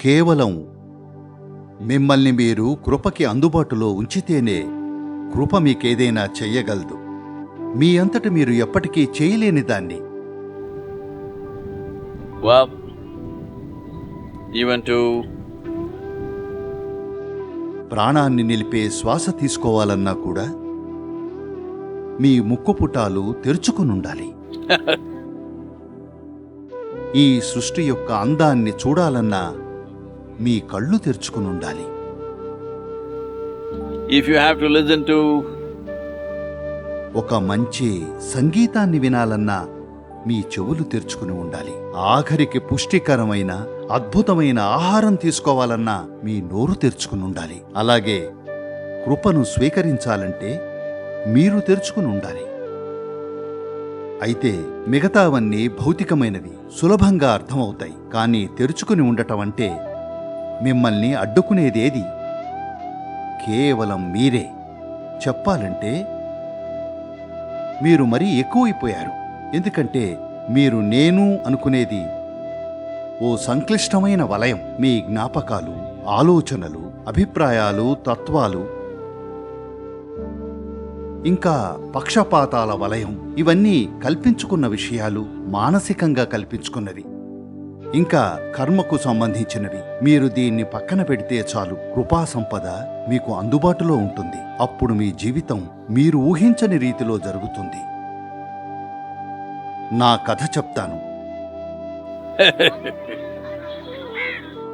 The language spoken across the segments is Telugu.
కేవలం మిమ్మల్ని మీరు కృపకి అందుబాటులో ఉంచితేనే కృప మీకేదైనా చెయ్యగలదు మీ అంతట మీరు ఎప్పటికీ చేయలేని దాన్ని. Well, even to ప్రాణాన్ని నిలిపే శ్వాస తీసుకోవాలన్నా కూడా మీ ముక్కు పుటాలు తెరుచుకునుండాలి. ఈ సృష్టి యొక్క అందాన్ని చూడాలన్నా మీ కళ్ళు తెరుచుకునుండాలి if you have to listen to ఒక మంచి సంగీతాన్ని వినాలన్నా మీ చెవులు తెరుచుకుని ఉండాలి. ఆఖరికి పుష్టికరమైన అద్భుతమైన ఆహారం తీసుకోవాలన్నా మీ నోరు తెరుచుకుని ఉండాలి. అలాగే కృపను స్వీకరించాలంటే మీరు తెరుచుకుని ఉండాలి. అయితే మిగతావన్నీ భౌతికమైనవి సులభంగా అర్థమవుతాయి. కానీ తెరుచుకుని ఉండటం అంటే మిమ్మల్ని అడ్డుకునేదేది? కేవలం మీరే. చెప్పాలంటే మీరు మరీ ఎక్కువైపోయారు. ఎందుకంటే మీరు నేను అనుకునేది ఓ సంక్లిష్టమైన వలయం. మీ జ్ఞాపకాలు ఆలోచనలు అభిప్రాయాలు తత్వాలు ఇంకా పక్షపాతాల వలయం. ఇవన్నీ కల్పించుకున్న విషయాలు మానసికంగా కల్పించుకున్నవి. ఇంకా కర్మకు సంబంధించినవి. మీరు దీన్ని పక్కన పెడితే చాలు. కృపా సంపద మీకు అందుబాటులో ఉంటుంది. అప్పుడు మీ జీవితం మీరు ఊహించని రీతిలో జరుగుతుంది. నా కథ చెప్తాను.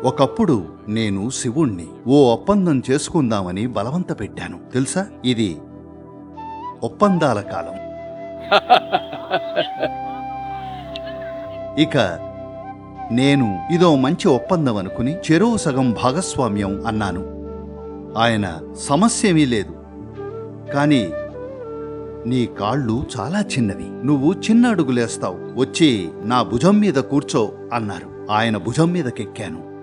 ఒకప్పుడు నేను శివుణ్ణి ఓ ఒప్పందం చేసుకుందామని బలవంత పెట్టాను. తెలుసా? ఇది ఒప్పందాల కాలం. ఇక నేను ఇదో మంచి ఒప్పందం అనుకుని చెరువు సగం భాగస్వామ్యం అన్నాను. ఆయన సమస్యేమీ లేదు. కానీ నీ కాళ్ళు చాలా చిన్నవి. నువ్వు చిన్న అడుగులేస్తావు వచ్చి నా భుజం మీద కూర్చో అన్నారు. ఆయన భుజం మీదకెక్కాను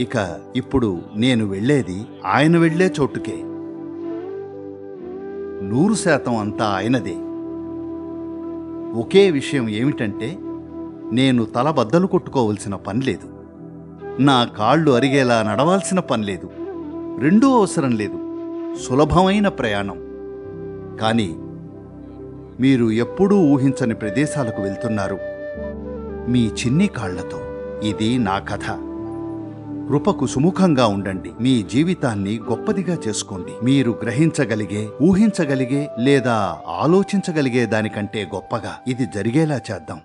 ఇక ఇప్పుడు నేను వెళ్ళేది ఆయన వెళ్ళే చోటుకే. నూరు శాతం అంతా ఆయనదే. ఒకే విషయం ఏమిటంటే నేను తల బద్దలు కొట్టుకోవలసిన పని లేదు. నా కాళ్ళు అరిగేలా నడవాల్సిన పని లేదు. రెండూ అవసరం లేదు. సులభమైన ప్రయాణం. కానీ మీరు ఎప్పుడూ ఊహించని ప్రదేశాలకు వెళ్తున్నారు. మీ చిన్ని కాళ్ళతో. ఇది నా కథ. కృపకు సుముఖంగా ఉండండి. మీ జీవితాన్ని గొప్పదిగా చేసుకోండి. మీరు గ్రహించగలిగే ఊహించగలిగే లేదా ఆలోచించగలిగే దానికంటే గొప్పగా ఇది జరిగేలా చేద్దాం.